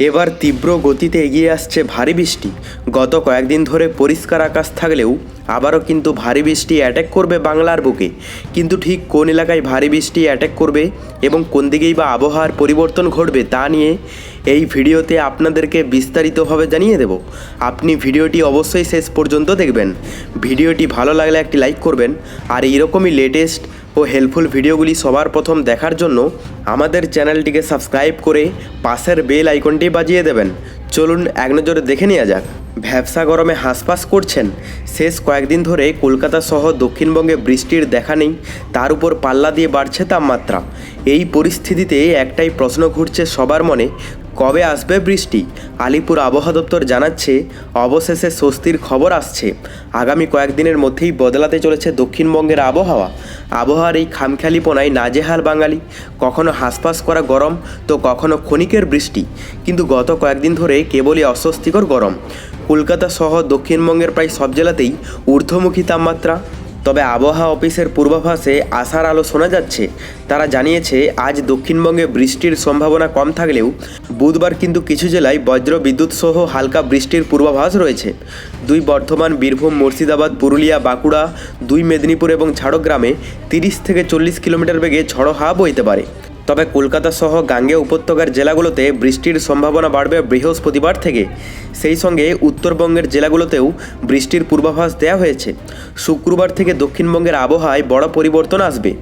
এবার তীব্র গতিতে এগিয়ে আসছে ভারী বৃষ্টি। গত কয়েকদিন ধরে পরিষ্কার আকাশ থাকলেও আবারও কিন্তু ভারী বৃষ্টি অ্যাটাক করবে বাংলার বুকে। কিন্তু ঠিক কোন এলাকায় ভারী বৃষ্টি অ্যাটাক করবে এবং কোন দিকেই বা আবহাওয়ার পরিবর্তন ঘটবে তা নিয়ে এই ভিডিওতে আপনাদেরকে বিস্তারিতভাবে জানিয়ে দেব। আপনি ভিডিওটি অবশ্যই শেষ পর্যন্ত দেখবেন। ভিডিওটি ভালো লাগলে একটি লাইক করবেন। আর এইরকমই লেটেস্ট ও হেল্পফুল ভিডিওগুলি সবার প্রথম দেখার জন্য আমাদের চ্যানেলটিকে সাবস্ক্রাইব করে পাশের বেল আইকনটি বাজিয়ে দেবেন। চলুন এক নজরে দেখে নেওয়া যাক। ভ্যাবসা গরমে হাঁসফাঁস করছেন। শেষ কয়েকদিন ধরে কলকাতা সহ দক্ষিণবঙ্গে বৃষ্টির দেখা নেই, তার উপর পাল্লা দিয়ে বাড়ছে তাপমাত্রা। এই পরিস্থিতিতে একটাই প্রশ্ন ঘুরছে সবার মনে কবে আসবে বৃষ্টি? আলিপুর আবহাওয়া দপ্তর জানাচ্ছে, অবশেষে স্বস্তির খবর আসছে। আগামী কয়েকদিনের মধ্যেই বদলাতে চলেছে দক্ষিণবঙ্গের আবহাওয়া। আবহাওয়ার এই খামখেয়ালিপনায় নাজেহাল বাঙালি। কখনো হাঁসফাঁস করা গরম, তো কখনো ক্ষণিকের বৃষ্টি। কিন্তু গত কয়েকদিন ধরে কেবলই অস্বস্তিকর গরম। কলকাতা সহ দক্ষিণবঙ্গের প্রায় সব জেলাতেই ঊর্ধ্বমুখী তাপমাত্রা তবে আবহাওয়া অফিসের পূর্বাভাসে আশার আলো শোনা যাচ্ছে। তারা জানিয়েছে, আজ দক্ষিণবঙ্গে বৃষ্টির সম্ভাবনা কম থাকলেও বুধবার কিন্তু কিছু জেলায় বজ্র বিদ্যুৎ সহ হালকা বৃষ্টির পূর্বাভাস রয়েছে। দুই বর্ধমান, বীরভূম, মুর্শিদাবাদ, পুরুলিয়া, বাঁকুড়া, দুই মেদিনীপুর এবং ঝাড়গ্রামে তিরিশ থেকে চল্লিশ কিলোমিটার বেগে ঝড়ো হাওয়া বইতে পারে। তবে কলকাতা সহ গাঙ্গে উপত্যকার জেলাগুলোতে বৃষ্টির সম্ভাবনা বাড়বে বৃহস্পতিবার থেকে। সেই সঙ্গে উত্তরবঙ্গের জেলাগুলোতেও বৃষ্টির পূর্বাভাস দেওয়া হয়েছে। শুক্রবার থেকে দক্ষিণবঙ্গের আবহাওয়ায় বড় পরিবর্তন আসবে।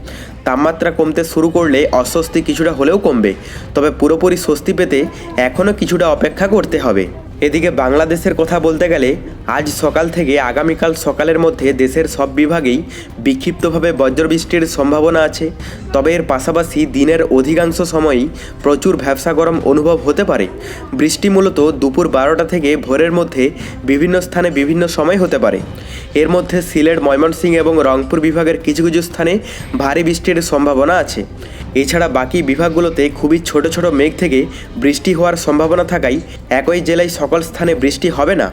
তাপমাত্রা কমতে শুরু করলে অস্বস্তি কিছুটা হলেও কমবে। তবে পুরোপুরি স্বস্তি পেতে এখনও কিছুটা অপেক্ষা করতে হবে। এদিকে বাংলাদেশের কথা বলতে গেলে, আজ সকাল থেকে আগামীকাল সকালের মধ্যে দেশের সব বিভাগেই বিক্ষিপ্তভাবে বজ্রবৃষ্টির সম্ভাবনা আছে। তবে এর পাশাপাশি দিনের অধিকাংশ সময়ই প্রচুর ভ্যাবসা গরম অনুভব হতে পারে। বৃষ্টি মূলত দুপুর বারোটা থেকে ভোরের মধ্যে বিভিন্ন স্থানে বিভিন্ন সময় হতে পারে। এর মধ্যে সিলেট, ময়মনসিংহ এবং রংপুর বিভাগের কিছু কিছু স্থানে ভারী বৃষ্টির সম্ভাবনা আছে। এছাড়া বাকি বিভাগগুলোতে খুবই ছোট ছোট মেঘ থেকে বৃষ্টি হওয়ার সম্ভাবনা থাকায় একই জেলায় সকল স্থানে বৃষ্টি হবে না।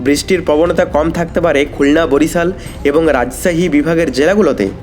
বৃষ্টির প্রবণতা কম থাকতে পারে খুলনা, বরিশাল এবং রাজশাহী বিভাগের জেলাগুলোতে।